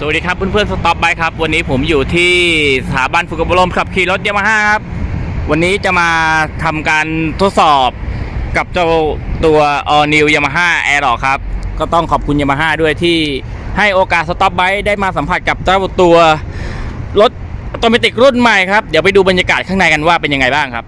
สวัสดีครับเพื่อนๆสต็อปไบครับ วันนี้ผมอยู่ที่สถาบันฝึกอบรมขับขี่รถยามาฮ่าครับ วันนี้จะมาทำการทดสอบกับเจ้าตัว All New Yamaha Air ครับ ก็ต้องขอบคุณ Yamaha ด้วยที่ให้โอกาสสต็อปไบได้มาสัมผัสกับเจ้าตัวรถออโตเมติกรุ่นใหม่ครับ เดี๋ยวไปดูบรรยากาศข้างในกันว่าเป็นยังไงบ้างครับ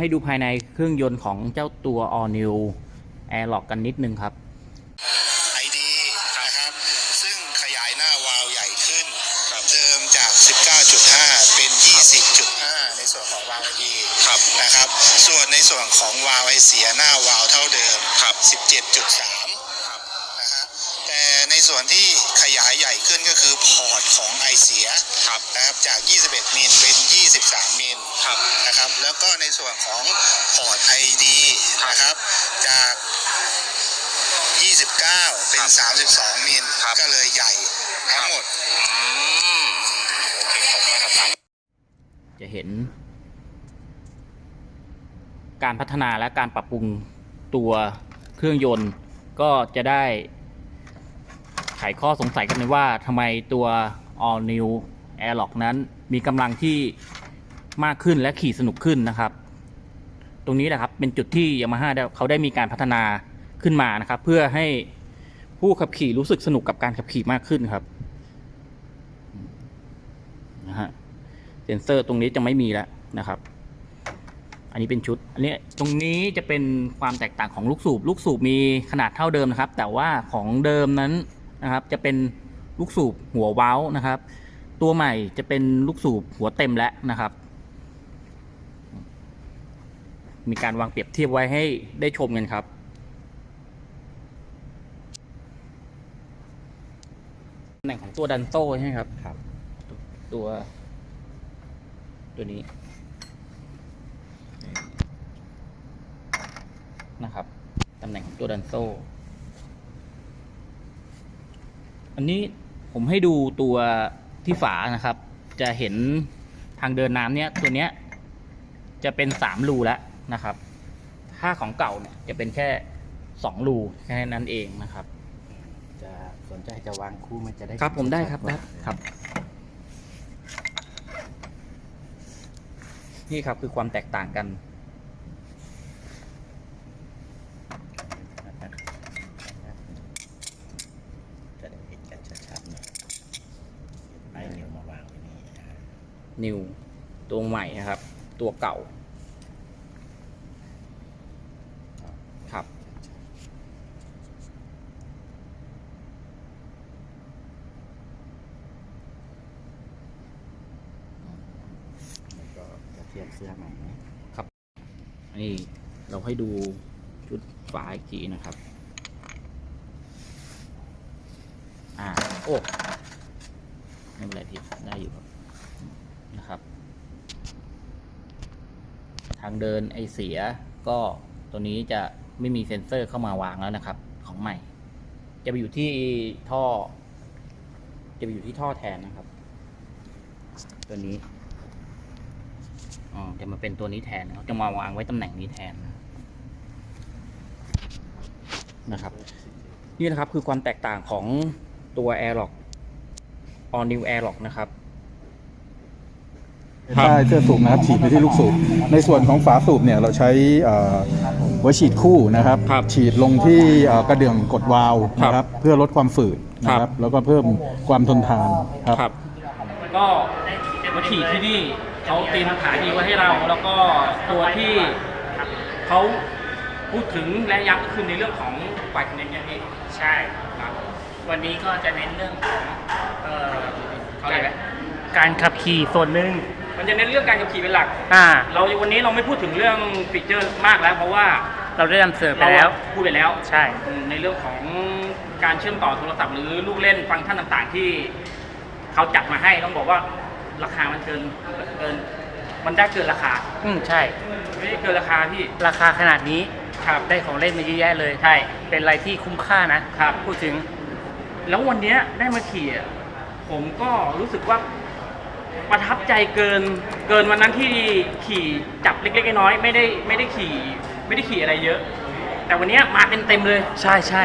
ให้ดูภายในเครื่องยนต์ของเจ้าตัว All New Airlock กันนิดนึงครับไอดีนะครับ ซึ่งขยายหน้าวาล์วใหญ่ขึ้นเดิมจาก 19.5 เป็น 20.5 ในส่วนของวาล์วไอดีนะครับ ส่วนในส่วนของวาล์วไอเสียหน้าวาล์วเท่าเดิม 17.3นะฮะแต่ ในส่วนที่ขยายใหญ่ขึ้นก็คือพอร์ตของไอเสียนะครับจาก 21 มิลเป็น 23 มิลนะครับแล้วก็ในส่วนของพอร์ตไอดีนะครับจาก 29 เป็น 32 มิลก็เลยใหญ่ทั้งหมดจะเห็น การพัฒนาและการปรับปรุงตัวเครื่องยนต์ก็จะได้ ไขข้อสงสัยกันเลยว่าทำไมตัว All New Airlock นั้นมีกำลังที่มากขึ้นและขี่สนุกขึ้นนะครับ ตรงนี้แหละครับเป็นจุดที่ Yamaha เขาได้มีการพัฒนาขึ้นมานะครับ เพื่อให้ผู้ขับขี่รู้สึกสนุกกับการขับขี่มากขึ้นครับนะฮะเซ็นเซอร์ตรงนี้จะไม่มีแล้วนะครับ อันนี้เป็นชุด อันนี้ตรงนี้จะเป็นความแตกต่างของลูกสูบ ลูกสูบมีขนาดเท่าเดิมนะครับ แต่ว่าของเดิมนั้น นะครับ จะเป็นลูกสูบหัวเว้านะครับ ตัวใหม่จะเป็นลูกสูบหัวเต็มแล้วนะครับ มีการวางเปรียบเทียบไว้ให้ได้ชมกันครับ ตำแหน่งของตัวดันโซ่ใช่ไหมครับ ครับ ตัว ตัวนี้นะครับ ตำแหน่งของตัวดันโซ่ อันนี้ผมให้ดูตัวที่ฝานะครับ จะเห็นทางเดินน้ำเนี้ยตัวเนี้ยจะเป็นสามรูแล้วนะครับ ถ้าของเก่าเนี่ยจะเป็นแค่สองรูแค่นั้นเองนะครับ จะสนใจจะวางคู่มันจะได้ครับผมได้ครับชัได้ๆว่าครับ นี่ครับคือความแตกต่างกัน จะได้เห็นกันชัดๆหน่อยไอ้นิ้วมาวางไว้นี่นะฮะ นิวตัวใหม่นะครับ ตัวเก่าครับ แล้วก็จะเทียบเสื้อใหม่ไหมอันนี้เราให้ดูชุดฝาอีกทีนะครับ อ่า โอ้ไม่เป็นไรที่ได้อยู่ครับ นะครับ ทางเดินไอเสียก็ตัวนี้จะไม่มีเซ็นเซอร์เข้ามาวางแล้วนะครับ ของใหม่ จะไปอยู่ที่ท่อ จะไปอยู่ที่ท่อแทนนะครับ ตัวนี้อ๋อจะมาเป็นตัวนี้แทนนะครับจะมาวางไว้ตำแหน่งนี้แทนนะครับ นี่นะครับคือความแตกต่างของตัว Airlock All New Airlock นะครับ ใต้เสื้อสูบนะครับฉีดไปที่ลูกสูบในส่วนของฝาสูบเนี่ยเราใช้เอ่อหัวฉีดคู่นะครับ ครับฉีดลงที่เอ่อกระเดื่องกดวาล์วนะคครัรับบเพื่อลดความฝืดนะคครัรับ บแล้วก็เพิ่มความทนทานครับ ครับ ก็มาขี่ที่นี่เขาเตรียมสถานีไว้ให้เรา แล้วก็ตัวที่เขาพูดถึงและย้ำก็คือในเรื่องของไฟคอนเนคเนี่ยพี่ใช่ ครับ วันนี้ก็จะเน้นเรื่องของเอ่อเขาเลยไหมการขับขี่ส่วนหนึ่ง มันจะเน้นเรื่องการขับขี่เป็นหลัก อ่า เราวันนี้เราไม่พูดถึงเรื่องฟีเจอร์มากแล้ว เพราะว่าเราได้นำเสนอไปเราแล้ว พูดไปแล้วใช่ในเรื่องของการเชื่อมต่อโทรศัพท์หรือลูกเล่นฟังก์ชันต่างๆ ที่เขาจัดมาให้ต้องบอกว่าราคามันเกินเกิน มันได้เกินราคาอืมใช่ ไม่ได้เกินราคาพี่ราคาขนาดนี้ครับได้ของเล่นมาเยอะแยะเลยใช่เป็นอะไรที่คุ้มค่านะครับ พูดถึง แล้ววันเนี้ยได้มาขี่อะผมก็รู้สึกว่า ประทับใจเกินเกินวันนั้นที่ขี่จับเล็กๆน้อยๆไม่ได้ไม่ได้ขี่ไม่ได้ขี่อะไรเยอะ แต่วันเนี้ยมาเต็มๆเลยใช่ใช่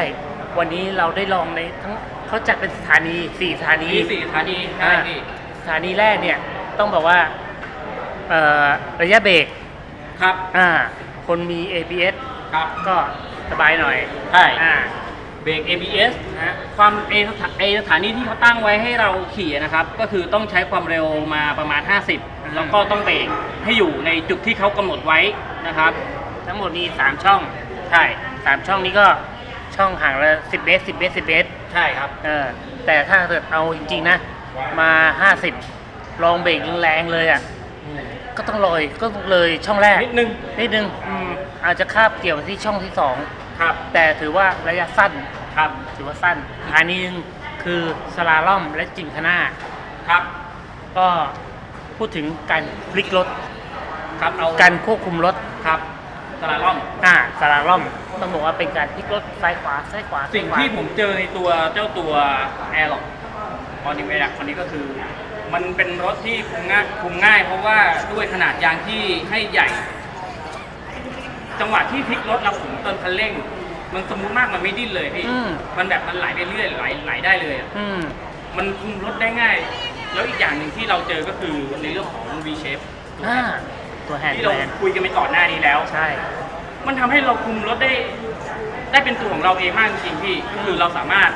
วันนี้เราได้ลองในทั้งเขาจัดเป็นสถานีสี่สถานี มีสี่สถานีใช่อ่าพี่สถานีแรกเนี่ยต้องบอกว่าเอ่อระยะเบรกครับอ่าคนมี ABS ครับก็สบายหน่อย ใช่ อ่า เบรก ABS นะฮะความเอสถาเอสถานีที่เขาตั้งไว้ให้เราขี่นะครับ ก็คือต้องใช้ความเร็วมาประมาณ 50 แล้วก็ต้องเบรกให้อยู่ในจุดที่เขากำหนดไว้นะครับ ทั้งหมดมี3ช่อง ใช่สามช่องนี้ก็ช่องห่างละ10เมตร10เมตร10เมตรใช่ครับ เออแต่ถ้าเกิดเอาจริงๆนะ มา 50 ลองเบรกแรงๆเลยอะก็ต้องลอยก็ต้องเลยช่องแรกนิดนึงนิดนึงอืมอาจจะคาบเกี่ยวที่ช่องที่ครับ2แต่ถือว่าระยะสั้น ครับถือว่าสั้นอันนี้นึงคือสลาล่อมและจิงคณาครับ ก็พูดถึงการพลิกรถครับเอาการควบคุมรถครับตลาดล่อมอ่าสลาล่อมต้องบอกว่าเป็นการพลิกรถซ้ายขวาซ้ายขวาสิ่งซ้ายขวาที่ผมเจอในตัวเจ้าตัว a i r l o c k พอนิวเอดักคนนี้ก็คือ มันเป็นรถที่คุมง่ายคุมง่าย เพราะว่าด้วยขนาดยางที่ให้ใหญ่ จังหวะที่พลิกรถเราผมเติมคันเร่ง มันสมูทมากมันไม่ดิ้นเลยพี่ อืม มันแบบมันไหลไปเรื่อยไหลไหลได้เลยอะอืม มันคุมรถได้ง่าย แล้วอีกอย่างหนึ่งที่เราเจอก็คือในเรื่องของ V shape อ่า ตัวแฮนด์ที่แมเรานคุยกันไปก่อนหน้านี้แล้ว ใช่ มันทำให้เราคุมรถได้ ได้เป็นตัวของเราเองมากจริงๆพี่ก็คือเราสามารถ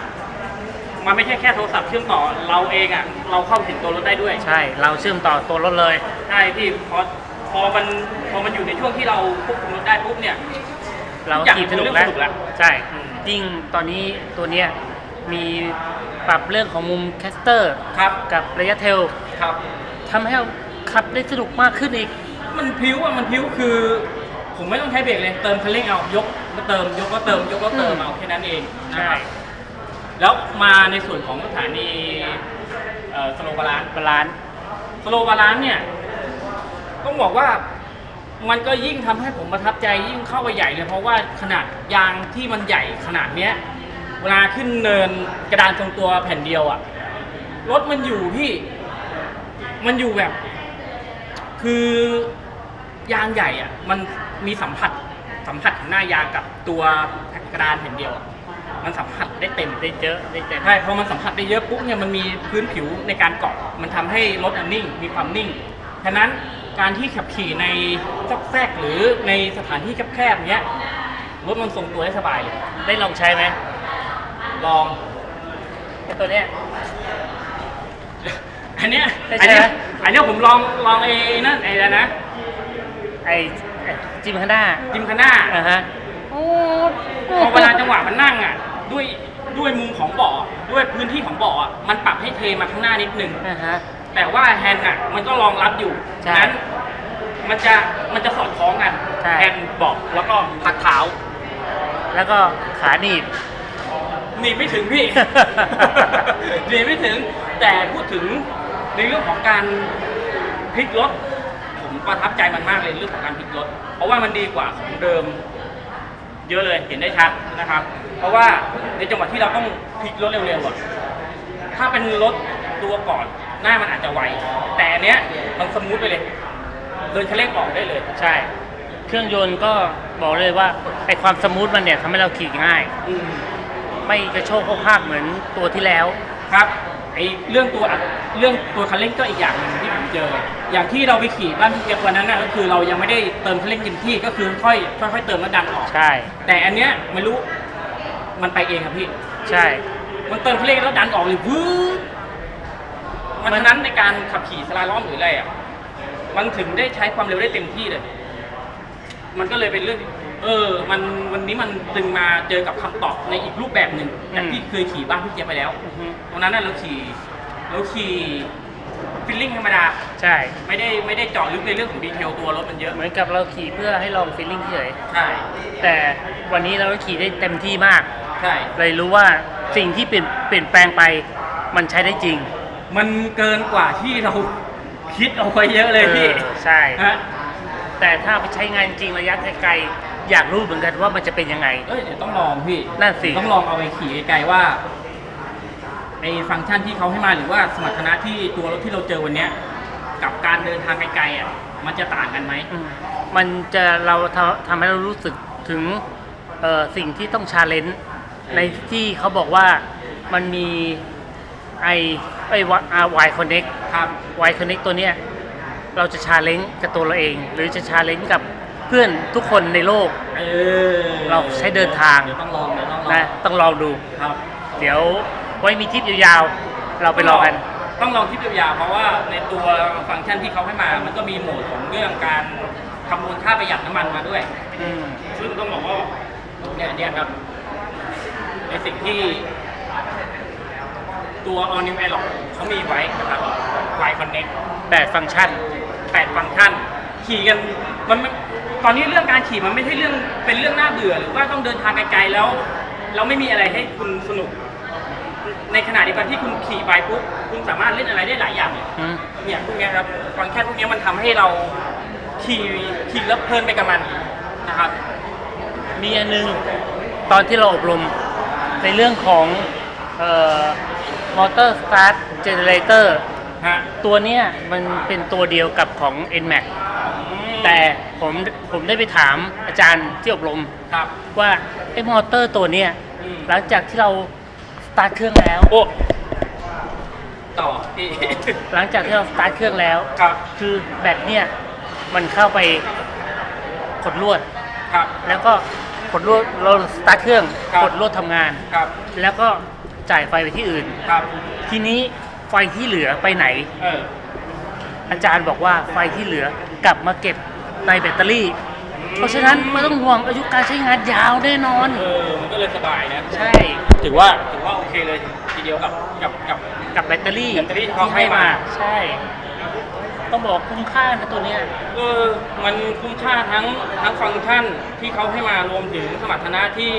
มันไม่ใช่แค่โทรศัพท์เชื่อมต่อเราเองอะ เราเข้าถึงตัวรถได้ด้วย ใช่ เราเชื่อมต่อตัวรถเลย ใช่พี่พอพอมันพอมันอยู่ในช่วงที่เราควบคุมรถได้ปุ๊บเนี่ย เราทุกอย่างขี่สนุกเป็นเรื่แล้องสนุกแล้ววใช่อืมยิ่งตอนนี้ตัวเนี้ยมีปรับเรื่องของมุมแคสเตอร์ครับกับระยะเทลครับทำให้เราขับได้สนุกมากขึ้นอีก มันพิ้วอะมันพิ้วคือ ผมไม่ต้องใช้เบรกเลยเติมคันเร่งเอายกก็เติมยกก็เติมยกก็เติมอืมเอาแค่นั้นเองนะใช่ครับแล้วมาในส่วนของสถานีสโลบาลานบาลานซ์สโลบาลานเนี่ยต้องบอกว่า มันก็ยิ่งทำให้ผมประทับใจยิ่งเข้าไปใหญ่เลยเพราะว่าขนาดยางที่มันใหญ่ขนาดเนี้ย เวลาขึ้นเนินกระดานทรงตัวแผ่นเดียวอะรถมันอยู่พี่ มันอยู่แบบ คือยางใหญ่อะมันมีสัมผัสสัมผัสหน้ายางกับตัวกระดานแผ่นเดียวอะมันสัมผัสได้เต็มได้เยอะได้เต็มใช่พอมันสัมผัสได้เยอะปุ๊บเนี่ยมันมีพื้นผิวในการเกาะมันทำให้รถอันนิ่งมีความนิ่งฉะนั้น การที่ขับขี่ในซอกแซกหรือในสถานที่แคบๆเนี้ยรถมันทรงตัวได้สบายเลยได้ลองใช้ไหมลองไอ้ตัวเนี้ยอันเนี้ยได้อันใช่เนี้ไหมยอันเนี้ยผมลองลองไอ้นั่นไอ้แล้วนะไอ้ไอ้จิมคาน่าจิมคาน่าอ่าฮะโอ้พอเวลาจังหวะมันนั่งอะ ด้วยด้วยมุมของเบาะด้วยพื้นที่ของเบาะอะมันปรับให้เทมาข้างหน้านิดนึงอ่าฮะ แต่ว่าแฮนด์อะมันก็รองรับอยู่ใช่ฉะนั้นมันจะมันจะสอดคล้องกันใช่ แฮนด์เบอกแล้วก็พักเท้าแล้วก็ขาหนีบ หนีบไม่ถึงพี่ หนีบไม่ถึงแต่พูดถึงในเรื่องของการพลิกรถผมประทับใจมันมากเลยเรื่องของการพลิกรถเพราะว่ามันดีกว่าของเดิม เยอะเลยเห็นได้ชัดนะครับ เพราะว่าในจังหวะที่เราต้องพลิกรถเร็วๆอะถ้าเป็นรถตัวก่อน หน้ามันอาจจะไวแต่อันเนี้ยมันสมูทไปเลยเดินคันเร่งออกได้เลยใช่ เครื่องยนต์ก็บอกเลยว่าไอความสมูทมันเนี่ยทำให้เราขี่ง่าย อืมไม่กระโชกโคกหักเหมือนตัวที่แล้ว ครับไอเรื่องตัวอัดเรื่องตัวคันเร่งก็อีกอย่างหนึ่งที่ผมเจอ อย่างที่เราไปขี่บ้านพี่เจี๊ยบวันนั้นน่ะก็คือเรายังไม่ได้เติมคันเร่งเต็มที่ก็คือค่อยค่อยๆเติมแล้วดันออก ใช่ แต่อันเนี้ยไม่รู้มันไปเองครับพี่ ใช่ มันเติมคันเร่งแล้วดันออกเลยวื บมันฉะนั้นในการขับขี่สลาล้อมหรืออะไรอะมันถึงได้ใช้ความเร็วได้เต็มที่เลย มันก็เลยเป็นเรื่องเออ มันวันนี้มันดึงมาเจอกับคำตอบในอีกรูปแบบหนึ่งจากที่เคยขี่บ้านพี่เจี๊ยบไปแล้วอือฮึตรงนั้นน่ะเราขี่เราขี่ฟิลลิ่งธรรมดา ใช่ ไม่ได้ไม่ได้เจาะลึกในเรื่องของดีเทลตัวรถมันเยอะเหมือนกับเราขี่เพื่อให้ลองฟีลลิ่งเฉยใช่แต่วันนี้เราก็ขี่ได้เต็มที่มาก ใช่ เลยรู้ว่าสิ่งที่เปลี่ยนเปลี่ยนแปลงไปมันใช้ได้จริง มันเกินกว่าที่เราคิดเอาไว้เยอะเลยพี่ออใช่ ฮะแต่ถ้าไปใช้งานจริงระยะไกลๆอยากรู้เหมือนกันว่ามันจะเป็นยังไง เอ้ยเดี๋ยวต้องลองพี่นั่นสิ ต้องลองเอาไปขี่ไกลๆว่าไอ้ฟังก์ชันที่เขาให้มาหรือว่าสมรรถนะที่ตัวรถที่เราเจอวันเนี้ย กับการเดินทางไกลๆอะมันจะต่างกันไหม อืมมันจะเราทำทำให้เรารู้สึกถึงเอ่อสิ่งที่ต้องชาเลนจ์ในที่เขาบอกว่ามันมี ไอไอวายคอนเน็กครับวายคอนเน็กตัวเนี้ยเราจะชาเลนจ์กับตัวเราเอง หรือจะชาเลนจ์กับเพื่อนทุกคนในโลก เออเราใช้เดินทาง เดี๋ยวต้องลองเดี๋ยวต้องลองนะต้องลองดู ครับ เดี๋ยวไว้มีทริปยาวๆ เราไปลองกัน ต้องลองที่ยาวๆเพราะว่าในตัวฟังก์ชันที่เขาให้มา มันก็มีโหมดของเรื่องการคำนวณค่าประหยัดน้ำมันมาด้วยอืมซึ่งต้องบอกว่าเนี่ยเนี่ยครับในสิ่งที่ ตัว All New Airlock เขามีไว้นะครับ Y Connect แปดฟังก์ชัน แปดฟังก์ชัน ขี่กันมันไม่ตอนนี้เรื่องการขี่มันไม่ใช่เรื่องเป็นเรื่องน่าเบื่อ หรือว่าต้องเดินทางไกลๆแล้ว เราไม่มีอะไรให้คุณสนุก ในขณะเดียวกันที่คุณขี่ไปปุ๊บคุณสามารถเล่นอะไรได้หลายอย่างเนี่ยอืม เนี่ยพวกเนี้ยครับฟังก์ชันพวกเนี้ยมันทำให้เราขี่ขี่แล้วเพลินไปกับมันนะครับ มีอันหนึง ตอนที่เราอบรมในเรื่องของเอ่อ มอเตอร์สตาร์ทเจเนเรเตอร์ฮะตัวเนี้ยมันเป็นตัวเดียวกับของ NMAX แต่ผมผมได้ไปถามอาจารย์ที่อบรมครับ ว่าไอ้มอเตอร์ตัวเนี้ยอืม หลังจากที่เราสตาร์ทเครื่องแล้ว โอ้ต่อพี่ หลังจากที่เราสตาร์ทเครื่องแล้ว ครับคือแบตเนี่ยมันเข้าไปกดลวด ครับ แล้วก็กดลวดเราสตาร์ทเครื่องครับ กดลวดทำงาน ครับ แล้วก็ จ่ายไฟไปที่อื่น ครับทีนี้ไฟที่เหลือไปไหน เอออาจารย์บอกว่าไฟที่เหลือกลับมาเก็บในแบตเตอรี่ เพราะฉะนั้นไม่ต้องห่วงอายุการใช้งานยาวแน่นอน เออมันก็เลยสบายนะใช่ ถือว่าถือว่าโอเคเลยทีเดียวกับกับกับ กับแบตเตอรี่แบตเตอรี่ที่เขาให้มา ใช่ ต้องบอกคุ้มค่านะตัวเนี้ย เออมันคุ้มค่าทั้งทั้งฟังก์ชันที่เขาให้มารวมถึงสมรรถนะที่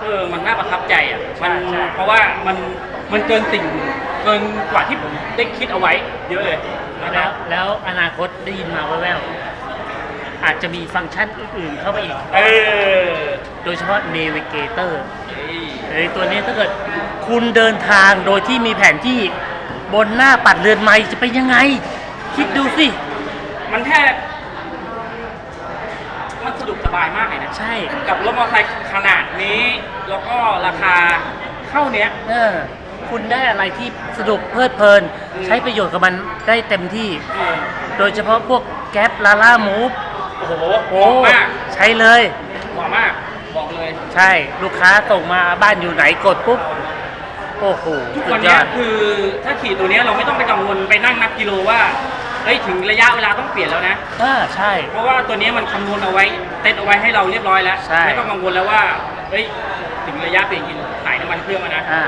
เออมันน่าประทับใจอะมันใช่เพราะว่ามันมันเกินสิ่งเกินกว่าที่ผมได้คิดเอาไว้เยอะเลยนะคแล้รัวบแล้วอนาคตได้ยินมาแว่วๆอาจจะมีฟังก์ชันอื่นๆเข้าไปอีก เออโดยเฉพาะ Navigator เฮ้ยเอ้ยตัวนี้ถ้าเกิดคุณเดินทางโดยที่มีแผนที่บนหน้าปัดเรือนไม้จะเป็นยังไง คิดดูสิ มันแทบมันสะดวกส บายมากเลยนะ ใช่ กับรถมอเตอร์ไซค์ขนาดนี้ แล้วก็ราคาเท่าเนี้ย เออ คุณได้อะไรที่สนุกเพลิดเพลิน อืม ใช้ประโยชน์กับมันได้เต็มที่ เออโดยเฉพาะพวกแก๊ปลาล่ามูฟโอ้โหเหโอ้มาะมากใช้เลย เหมาะมาก บอกเลย ใช่ลูกค้าส่งมาบ้านอยู่ไหนกดปุ๊บ โอ้โหทุกสุวัดนยเนี้อยด คือถ้าขี่ตัวเนี้ยเราไม่ต้องไปกังวลไปนั่งนับกิโลว่า เฮ้ยถึงระยะเวลาต้องเปลี่ยนแล้วนะ อ่าใช่ เพราะว่าตัวเนี้ยมันคำนวณเอาไว้เต็ตเอาไว้ให้เราเรียบร้อยแล้ว ใช่ ไม่ต้องกังวลแล้วว่าเฮ้ยถึงระยะเปลี่ยนกินถ่ายน้ำมันเครื่องแล้วนะอ่า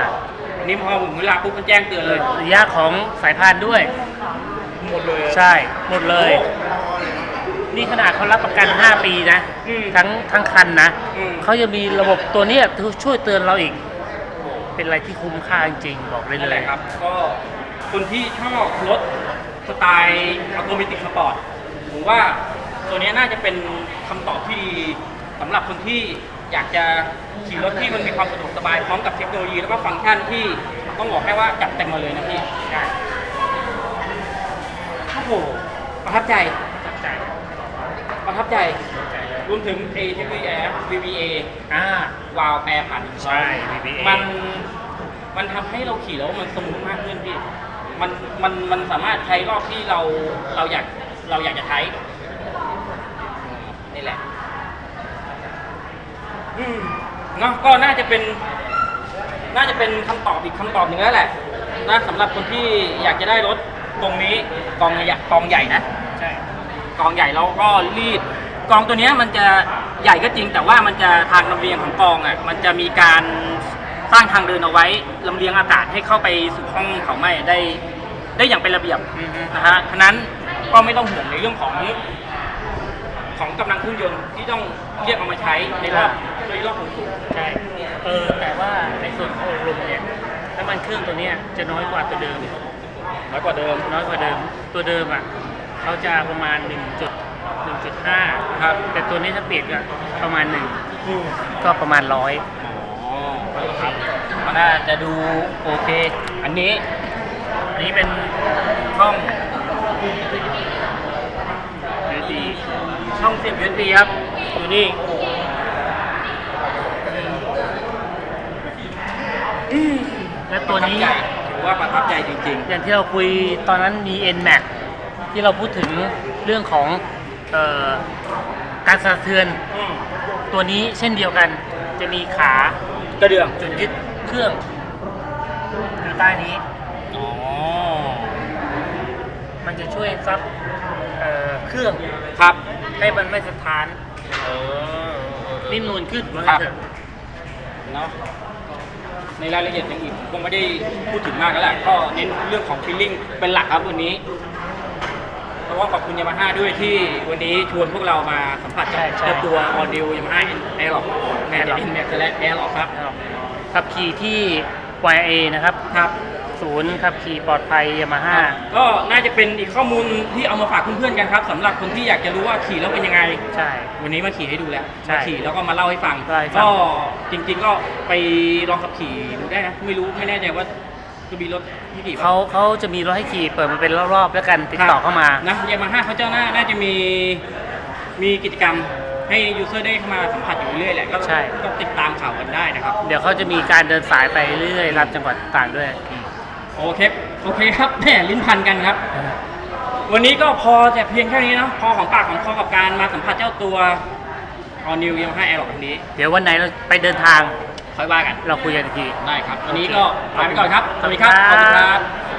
อันนี้พอถึงเวลาปุ๊บมันแจ้งเตือนเลย ระยะของสายพานด้วย หมดเลย ใช่ หมดเลย นี่ขนาดเขารับประกัน 5 ปีนะ อืมทั้งทั้งคันนะ อืม เขายังมีระบบตัวเนี้ยช่วยเตือนเราอีก เป็นอะไรที่คุ้มค่าจริงๆ บอกได้นั่นเลแหย ละครับ ก็คนที่ชอบรถ สไตล์อัตโนมัติสปอร์ตผมว่าตัวเนี้ยน่าจะเป็นคำตอบที่ดีสำหรับคนที่อยากจะขี่รถที่มันมีความสะดวกสบายพร้อมกับเทคโนโลยีแล้วก็ฟังก์ชันที่ต้องบอกให้ว่าจัดเต็มมาเลยนะพี่ใช่โอ้โหประทับใจประทับใจรวมถึง A T V F VVA อ่าวาล์วแปรผันใช่ VBA มันมันทำให้เราขี่แล้วมันสมูทมากขึ้นพี่ มันมันมันสามารถใช้รอบที่เราเราอยากเราอยากจะใช้นี่แหละอืมเนาะก็น่าจะเป็น น่าจะเป็นคำตอบอีกคำตอบหนึ่งแล้วแหละนะสำหรับคนที่อยากจะได้รถตรงนี้กองใหญ่กองใหญ่นะ ใช่ กองใหญ่แล้วก็รีดกองตัวเนี้ยมันจะใหญ่ก็จริงแต่ว่ามันจะทางลำเลียงของกองอะมันจะมีการ สร้างทางเดินเอาไว้ลำเลียงอากาศให้เข้าไปสู่ห้องเผาไหม้ได้ ได้อย่างเป็นระเบียบอือฮึนะฮะฉะนั้นก็ไม่ต้องห่วงในเรื่องของของกำลังเครื่องยนต์ที่ต้องเรียกเอามาใช้ในรอบในรอบสูงใช่เออแต่ว่าในส่วนของอบรมเนี่ยน้ำมันเครื่องตัวเนี้ยจะน้อยกว่าตัวเดิมๆน้อยกว่าเดิม น้อยกว่าเดิม ตัวเดิมอะเขาจะประมาณ1จุด1.5 ครับ แต่ตัวนี้ถ้าเปลี่ยนก็ประมาณ 1 ก็ประมาณ 100อ๋อ ครับมันน่าจะดูโอเค อันนี้ อันนี้เป็นช่อง USB ช่องเสียบ USB ครับ อยู่นี่และตัวนี้ ประทับใจถือว่าประทับใจจริง อย่างที่เราคุยตอนนั้นมี NMAX ที่เราพูดถึงเรื่องของเออการสะเทือนๆ อืมตัวนี้เช่นเดียวกัน จะมีขา กระเดื่องจุดยึดเครื่องอยู่ใต้นี้ อ๋อ มันจะช่วยซับเอ่อเครื่องครับให้มันไม่สะท้านเออนิ่มนูนขึ้นว่าครังั้บนเถอะ เนาะในรายละเอียดอย่างอื่นผมคงไม่ได้พูดถึงมากแล้วแหละก็เน้นเรื่องของฟีลลิ่งเป็นหลักครับวันนี้ เพราะว่าขอบคุณยามาฮ่าด้วยที่วันนี้ชวนพวกเรามาสัมผัสกับเจ้าตัวออดิวยามาฮ่าแอร์ล็อกแมนดินแมนและแอร์ล็อกครับขับขี่ที่ YA นะครับครับ ศูนย์ขับขี่ปลอดภัยยามาฮ่า ก็น่าจะเป็นอีกข้อมูลที่เอามาฝากเพื่อนๆกันครับสำหรับคนที่อยากจะรู้ว่าขี่แล้วเป็นยังไง ใช่ วันนี้มาขี่ให้ดูแล้วใช่มาขี่แล้วก็มาเล่าให้ฟัง เล่าให้ฟัง ก็จริงๆก็ไปลองขับขี่ดูได้นะ ไม่รู้ไม่แน่ใจว่า จะมีรถที่ขี่ปะเขาเขาจะมีรถให้ขี่เปิดมาเป็นรอบๆแล้วกันติดต่อเข้ามานะยามาฮ่าเขาเจ้าหน้าน่าจะมีมีกิจกรรมให้ยูเซอร์ได้เข้ามาสัมผัสอยู่เรื่อยๆแหละก็ใช่ก็ติดตามข่าวกันได้นะครับ เดี๋ยวเขาจะมีการเดินสายไปเรื่อยๆรับจังหวัดต่างๆด้วย โอเคโอเคครับแหมลิ้นพันกันครับ วันนี้ก็พอแต่เพียงแค่นี้เนาะพอของปากของคอกับการมาสัมผัสเจ้าตัว All New Yamaha Aerox คันนี้ เดี๋ยววันไหนเราไปเดินทาง ค่อยว่ากัน เราคุยกันอีกที ได้ครับวันนี้ก็ลาไปก่อนครับ สวัสดีครับ ขอบคุณครับ